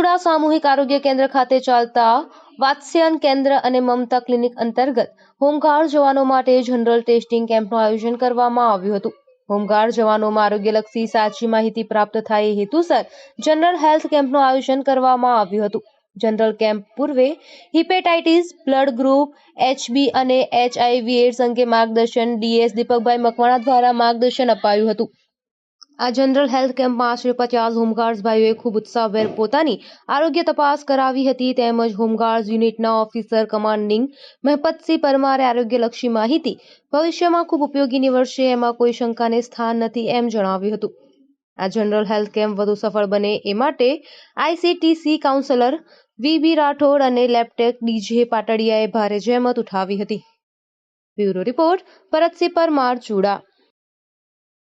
સામૂહિક આરોગ્ય કેન્દ્ર ખાતે ચાલતા વાત્સ્યન કેન્દ્ર અને મમતા ક્લિનિક અંતર્ગત હોમગાર્ડ જવાનો માટે જનરલ ટેસ્ટિંગ કેમ્પનું આયોજન કરવામાં આવ્યું હતું. હોમગાર્ડ જવાનોમાં આરોગ્યલક્ષી સાચી માહિતી પ્રાપ્ત થાય એ હેતુસર જનરલ હેલ્થ કેમ્પનું આયોજન કરવામાં આવ્યું હતું. જનરલ કેમ્પ પૂર્વે હિપેટાઇટિસ, બ્લડ ગ્રુપ એચબી અને એચઆઈવી એડ્સ અંગે માર્ગદર્શન ડીએસ દીપકભાઈ મકવાણા દ્વારા માર્ગદર્શન અપાયું હતું. આ જનરલ હેલ્થ કેમ્પમાં આશરે પચાસ હોમગાર્ડ્સ ભાઈઓએ ખૂબ ઉત્સાહભેર પોતાની આરોગ્ય તપાસ કરાવી હતી. તેમજ હોમગાર્ડ્સ યુનિટના ઓફિસર કમાન્ડિંગ મહેપતસિંહ પરમારે આરોગ્યલક્ષી માહિતી ભવિષ્યમાં ખૂબ ઉપયોગી નીવડશે એમાં કોઈ શંકાને સ્થાન નથી એમ જણાવ્યું હતું. આ જનરલ હેલ્થ કેમ્પ વધુ સફળ બને એ માટે આઈસીટીસી કાઉન્સલર વીબી રાઠોડ અને લેપટેક ડીજે પાટડિયાએ ભારે જહેમત ઉઠાવી હતી. Bureau report Bharatsinh Parmar, Chuda.